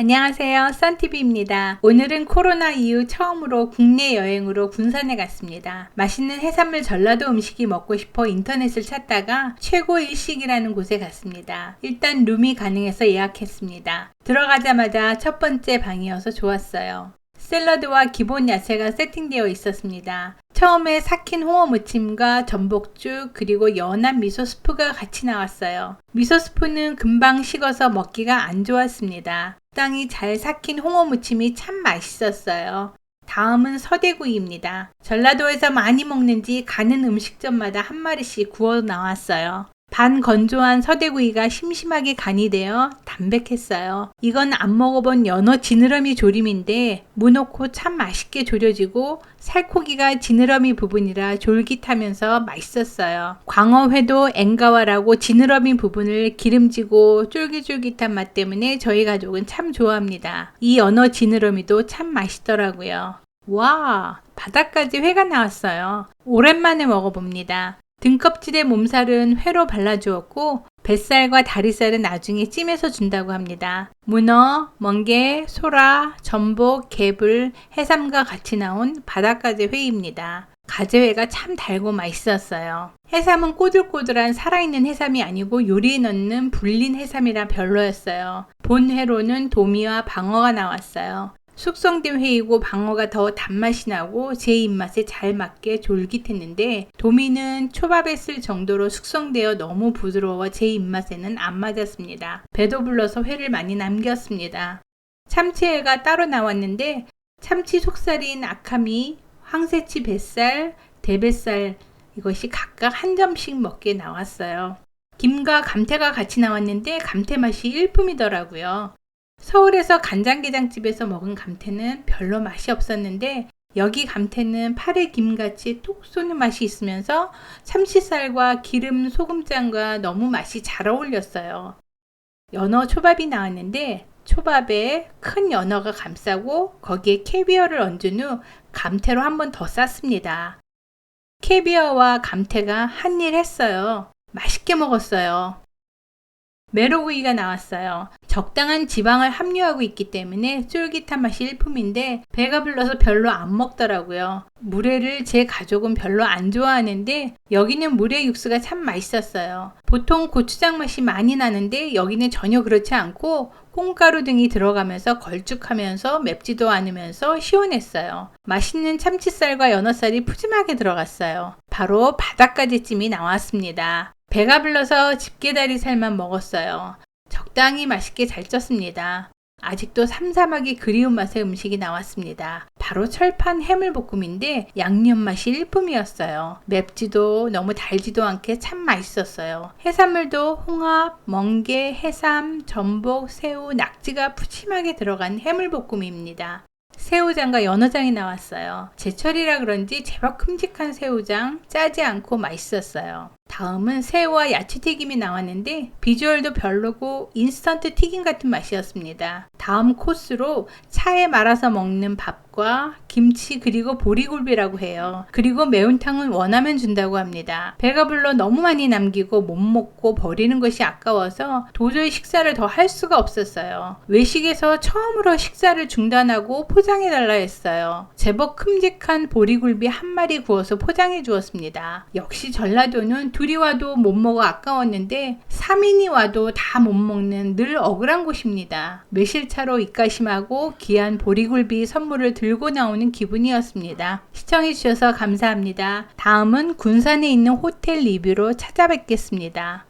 안녕하세요. 썬TV입니다. 오늘은 코로나 이후 처음으로 국내 여행으로 군산에 갔습니다. 맛있는 해산물 전라도 음식이 먹고 싶어 인터넷을 찾다가 최고 일식이라는 곳에 갔습니다. 일단 룸이 가능해서 예약했습니다. 들어가자마자 첫 번째 방이어서 좋았어요. 샐러드와 기본 야채가 세팅되어 있었습니다. 처음에 삭힌 홍어 무침과 전복죽 그리고 연한 미소 스프가 같이 나왔어요. 미소 스프는 금방 식어서 먹기가 안 좋았습니다. 땅이 잘 삭힌 홍어 무침이 참 맛있었어요. 다음은 서대구이입니다. 전라도에서 많이 먹는지 가는 음식점마다 한 마리씩 구워 나왔어요. 반 건조한 서대구이가 심심하게 간이 되어 담백했어요. 이건 안 먹어본 연어 지느러미 조림인데 무 넣고 참 맛있게 조려지고 살코기가 지느러미 부분이라 졸깃하면서 맛있었어요. 광어회도 엥가와라고 지느러미 부분을 기름지고 쫄깃쫄깃한 맛 때문에 저희 가족은 참 좋아합니다. 이 연어 지느러미도 참 맛있더라고요. 와, 바닥까지 회가 나왔어요. 오랜만에 먹어봅니다. 등껍질의 몸살은 회로 발라주었고 뱃살과 다리살은 나중에 찜해서 준다고 합니다. 문어, 멍게, 소라, 전복, 개불, 해삼과 같이 나온 바닷가재 회입니다. 가재회가 참 달고 맛있었어요. 해삼은 꼬들꼬들한 살아있는 해삼이 아니고 요리에 넣는 불린 해삼이라 별로였어요. 본 회로는 도미와 방어가 나왔어요. 숙성된 회이고 방어가 더 단맛이 나고 제 입맛에 잘 맞게 졸깃했는데 도미는 초밥에 쓸 정도로 숙성되어 너무 부드러워 제 입맛에는 안 맞았습니다. 배도 불러서 회를 많이 남겼습니다. 참치회가 따로 나왔는데 참치 속살인 아카미, 황새치 뱃살, 대뱃살 이것이 각각 한 점씩 먹게 나왔어요. 김과 감태가 같이 나왔는데 감태 맛이 일품이더라고요. 서울에서 간장게장집에서 먹은 감태는 별로 맛이 없었는데 여기 감태는 파래 김같이 톡 쏘는 맛이 있으면서 참치살과 기름 소금장과 너무 맛이 잘 어울렸어요. 연어 초밥이 나왔는데 초밥에 큰 연어가 감싸고 거기에 캐비어를 얹은 후 감태로 한 번 더 쌌습니다. 캐비어와 감태가 한 일 했어요. 맛있게 먹었어요. 메로구이가 나왔어요. 적당한 지방을 함유하고 있기 때문에 쫄깃한 맛이 일품인데 배가 불러서 별로 안 먹더라고요. 물회를 제 가족은 별로 안 좋아하는데 여기는 물회 육수가 참 맛있었어요. 보통 고추장 맛이 많이 나는데 여기는 전혀 그렇지 않고 콩가루 등이 들어가면서 걸쭉하면서 맵지도 않으면서 시원했어요. 맛있는 참치살과 연어살이 푸짐하게 들어갔어요. 바로 바닷가지찜이 나왔습니다. 배가 불러서 집게다리 살만 먹었어요. 적당히 맛있게 잘 쪘습니다. 아직도 삼삼하기 그리운 맛의 음식이 나왔습니다. 바로 철판 해물볶음인데 양념 맛이 일품이었어요. 맵지도 너무 달지도 않게 참 맛있었어요. 해산물도 홍합, 멍게, 해삼, 전복, 새우, 낙지가 푸짐하게 들어간 해물볶음입니다. 새우장과 연어장이 나왔어요. 제철이라 그런지 제법 큼직한 새우장, 짜지 않고 맛있었어요. 다음은 새우와 야채 튀김이 나왔는데 비주얼도 별로고 인스턴트 튀김 같은 맛이었습니다. 다음 코스로 차에 말아서 먹는 밥과 김치 그리고 보리굴비라고 해요. 그리고 매운탕은 원하면 준다고 합니다. 배가 불러 너무 많이 남기고 못 먹고 버리는 것이 아까워서 도저히 식사를 더 할 수가 없었어요. 외식에서 처음으로 식사를 중단하고 포장해 달라 했어요. 제법 큼직한 보리굴비 한 마리 구워서 포장해 주었습니다. 역시 전라도는 둘이 와도 못 먹어 아까웠는데 3인이 와도 다 못 먹는 늘 억울한 곳입니다. 매실차로 입가심하고 귀한 보리굴비 선물을 들고 나오는 기분이었습니다. 시청해주셔서 감사합니다. 다음은 군산에 있는 호텔 리뷰로 찾아뵙겠습니다.